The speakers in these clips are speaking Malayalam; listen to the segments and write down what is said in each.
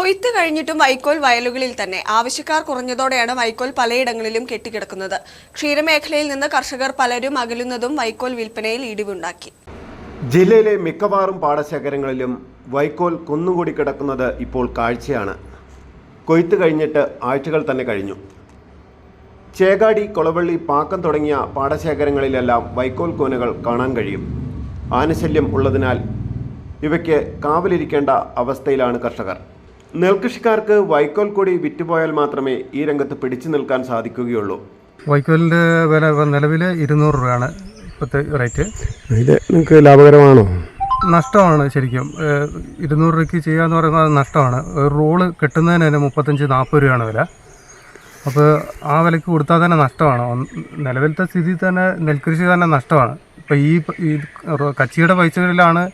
കൊയ്ത്ത് കഴിഞ്ഞിട്ടും വൈക്കോൽ വയലുകളിൽ തന്നെ. ആവശ്യക്കാർ കുറഞ്ഞതോടെയാണ് വൈക്കോൽ പലയിടങ്ങളിലും കെട്ടിക്കിടക്കുന്നത്. ക്ഷീരമേഖലയിൽ നിന്ന് കർഷകർ പലരും അകലുന്നതും വൈക്കോൽ വിൽപ്പനയിൽ ഇടിവുണ്ടാക്കി. ജില്ലയിലെ മിക്കവാറും പാടശേഖരങ്ങളിലും വൈക്കോൽ കുന്നുകൂടി കിടക്കുന്നത് ഇപ്പോൾ കാഴ്ചയാണ്. കൊയ്ത്ത് കഴിഞ്ഞിട്ട് ആഴ്ചകൾ തന്നെ കഴിഞ്ഞു. ചേകാടി കൊളവള്ളി പാക്കം തുടങ്ങിയ പാടശേഖരങ്ങളിലെല്ലാം വൈക്കോൽ കൂനകൾ കാണാൻ കഴിയും. ആനശല്യം ഉള്ളതിനാൽ ഇവയ്ക്ക് കാവലിരിക്കേണ്ട അവസ്ഥയിലാണ് കർഷകർ. നെൽകൃഷിക്കാർക്ക് വൈക്കോൽ കൂടി വിറ്റുപോയാൽ മാത്രമേ ഈ രംഗത്ത് പിടിച്ചു നിൽക്കാൻ സാധിക്കുകയുള്ളൂ. വൈക്കോലിന്റെ വില നിലവിലെ നിലവിൽ ഇരുന്നൂറ് രൂപയാണ് ഇപ്പോഴത്തെ റേറ്റ്. ഇത് നിങ്ങൾക്ക് ലാഭകരമാണോ? നഷ്ടമാണ് ശരിക്കും. ഇരുന്നൂറ് രൂപയ്ക്ക് ചെയ്യാന്ന് പറയുന്നത് അത് നഷ്ടമാണ്. ഒരു റോൾ കെട്ടുന്നതിന് തന്നെ മുപ്പത്തഞ്ച് നാൽപ്പത് രൂപയാണ് വില. അപ്പോൾ ആ വിലയ്ക്ക് കൊടുത്താൽ തന്നെ നഷ്ടമാണ്. നിലവിലത്തെ സ്ഥിതി തന്നെ നെൽകൃഷി തന്നെ നഷ്ടമാണ്. ഇപ്പോൾ ഈ കച്ചിയുടെ പൈസകളിലാണ്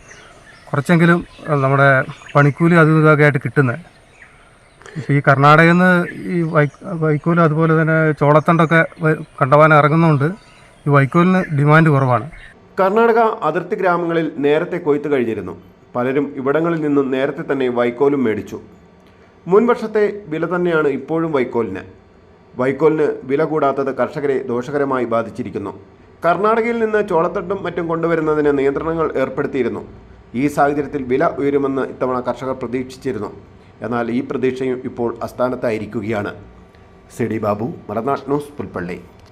കുറച്ചെങ്കിലും നമ്മുടെ പണിക്കൂലി അതും ഇതൊക്കെ ആയിട്ട് കിട്ടുന്നത് ഇപ്പോൾ ഈ കർണാടകയിൽ നിന്ന് ഈ വൈ വൈക്കോലും അതുപോലെ തന്നെ ചോളത്തണ്ടൊക്കെ കണ്ടവാനം ഇറങ്ങുന്നതുകൊണ്ട് ഈ വൈക്കോലിന് ഡിമാൻഡ് കുറവാണ്. കർണാടക അതിർത്തി ഗ്രാമങ്ങളിൽ നേരത്തെ കൊയ്ത്ത് കഴിഞ്ഞിരുന്നു. പലരും ഇവിടങ്ങളിൽ നിന്നും നേരത്തെ തന്നെ വൈക്കോലും മേടിച്ചു. മുൻവർഷത്തെ വില തന്നെയാണ് ഇപ്പോഴും വൈക്കോലിന്. വൈക്കോലിന് വില കൂടാത്തത് കർഷകരെ ദോഷകരമായി ബാധിച്ചിരിക്കുന്നു. കർണാടകയിൽ നിന്ന് ചോളത്തട്ടും മറ്റും കൊണ്ടുവരുന്നതിന് നിയന്ത്രണങ്ങൾ ഏർപ്പെടുത്തിയിരുന്നു. ഈ സാഹചര്യത്തിൽ വില ഉയരുമെന്ന് ഇത്തവണ കർഷകർ പ്രതീക്ഷിച്ചിരുന്നു. എന്നാൽ ഈ പ്രതീക്ഷയും ഇപ്പോൾ അസ്ഥാനത്തായിരിക്കുകയാണ്. C D Babu Maranad news Pulpalli.